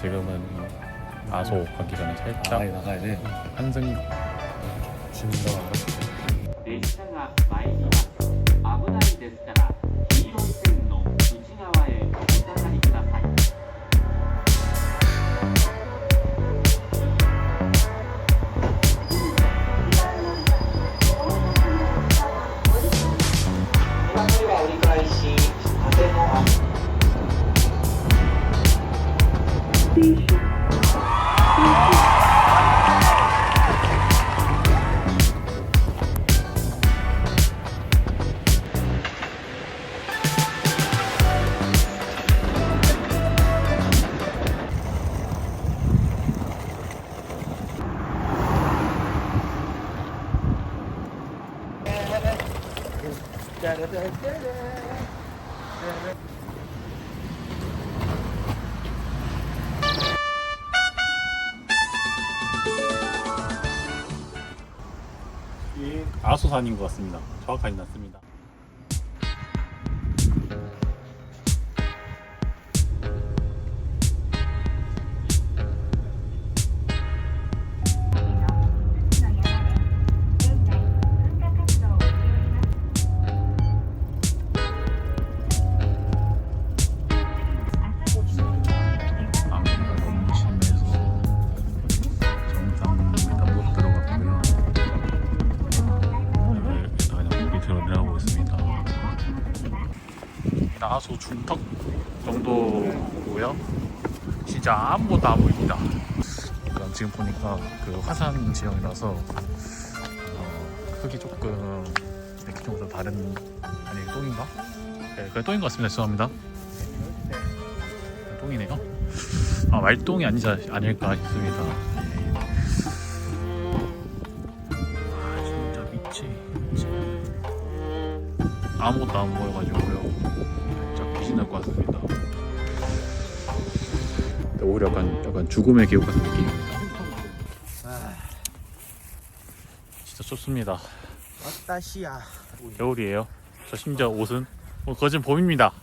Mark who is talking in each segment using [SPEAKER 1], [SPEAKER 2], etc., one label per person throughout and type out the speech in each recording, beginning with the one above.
[SPEAKER 1] 그러면 아소 가기가는
[SPEAKER 2] あ
[SPEAKER 1] 살짝
[SPEAKER 2] はい長いね
[SPEAKER 1] 한승
[SPEAKER 2] 死んだわ
[SPEAKER 3] 列車が参ります危ないですから station. Da da da da da.
[SPEAKER 1] 아소산인 것 같습니다. 정확하게 났습니다. 나소 중턱 정도고요. 진짜 아무것도 안 보입니다. 그러니까 지금 보니까 그 화산 지형이라서 어, 크기 조금 이렇게 좀 다른 아니 똥인가? 네, 그 똥인 것 같습니다. 죄송합니다. 네, 똥이네요. 아 말똥이 아니지 아닐까 싶습니다. 예. 아 진짜 미치 아무것도 안 보여가지고요. 살짝 귀신 날것 같습니다. 오히려 약간 약간 죽음의 기억 같은 느낌입니다. 진짜 춥습니다.
[SPEAKER 2] 私や
[SPEAKER 1] 겨울이에요. 저 심지어 옷은 뭐 거진 봄입니다.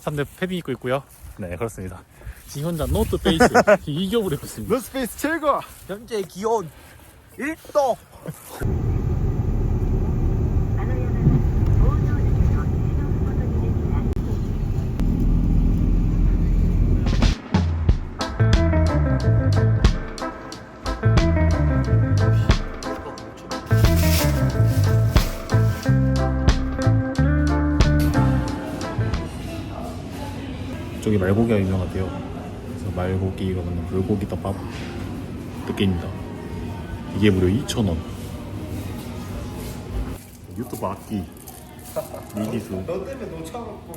[SPEAKER 1] 산대 패딩 입고 있고요. 네 그렇습니다. 지 혼자 노트 페이스 이겨버리고 있습니다.
[SPEAKER 2] 노스페이스 최고 현재 기온 1도
[SPEAKER 1] 저기 말고기가 유명하대요. 그래서 말고기가 먹는 불고기 덮밥 느낌입니다. 이게 무려 2,000원. 유튜브 악기 미기수
[SPEAKER 2] 너 때문에 놓쳐갖고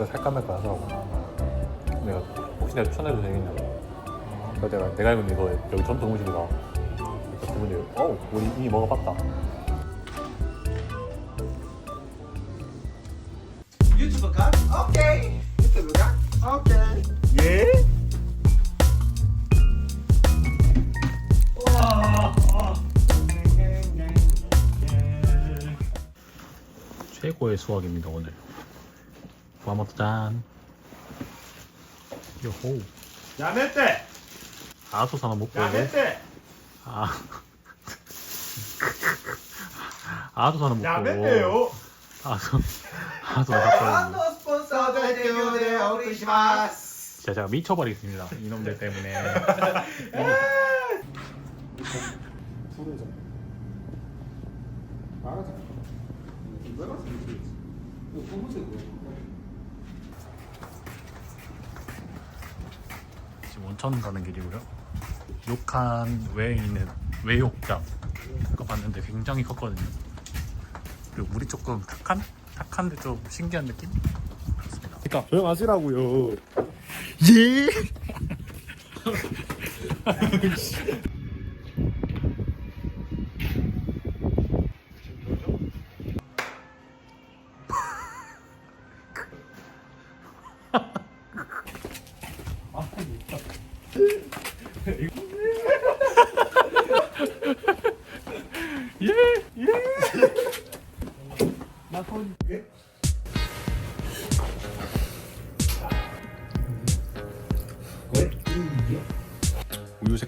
[SPEAKER 1] 이거, 살까 말까 하더라고. 내가 혹시 내가 추천해도 되겠냐고. 그래서 내가 내가 알고 있는 이거 여기 전통 음식이다. 그래서 그분이 어 우리 이미 먹어봤다.
[SPEAKER 2] 유튜브 가? 오케이 유튜브 가? 오케이 예?
[SPEAKER 1] 최고의 수확입니다 오늘. 구아모토 짠. 요호.
[SPEAKER 4] やめて
[SPEAKER 1] 아소사 하나 먹고.
[SPEAKER 4] やめて
[SPEAKER 1] 아. 아소사 하나 먹고.
[SPEAKER 4] やめてよ
[SPEAKER 1] 아소. 아소 하나 먹고.
[SPEAKER 2] スポンサード提供でお送りします
[SPEAKER 1] 진짜 제가 미쳐버리겠습니다. 이놈들 때문에. 지금 온천 가는 길이고요. 욕한 외에 있는 외욕장 그거 봤는데 굉장히 컸거든요. 그리고 물이 조금 탁한? 탁한데 좀 신기한 느낌? 그렇습니다.
[SPEAKER 4] 그러니까 조용하시라고요
[SPEAKER 1] 예!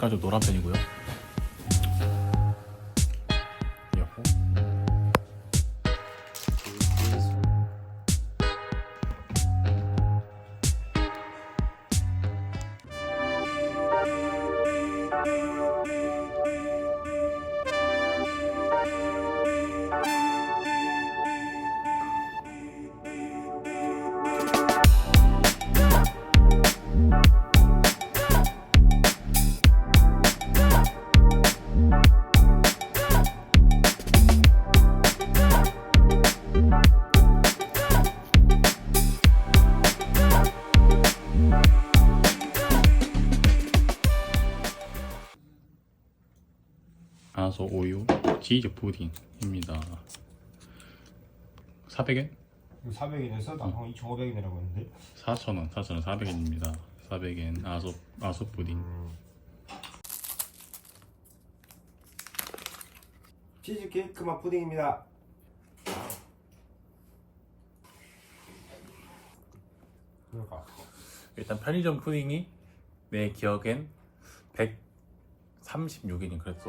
[SPEAKER 1] 색깔 좀 노란 편이고요. 우유 치즈 푸딩입니다. 400엔?
[SPEAKER 2] 400엔에서 나한 2,500엔이라고 했는데
[SPEAKER 1] 4,000원, 4,000원, 400엔입니다. 400엔 아소 아소 푸딩.
[SPEAKER 2] 치즈 케이크 맛 푸딩입니다
[SPEAKER 1] 일단 편의점 푸딩이 내 기억엔 36인이 그랬었고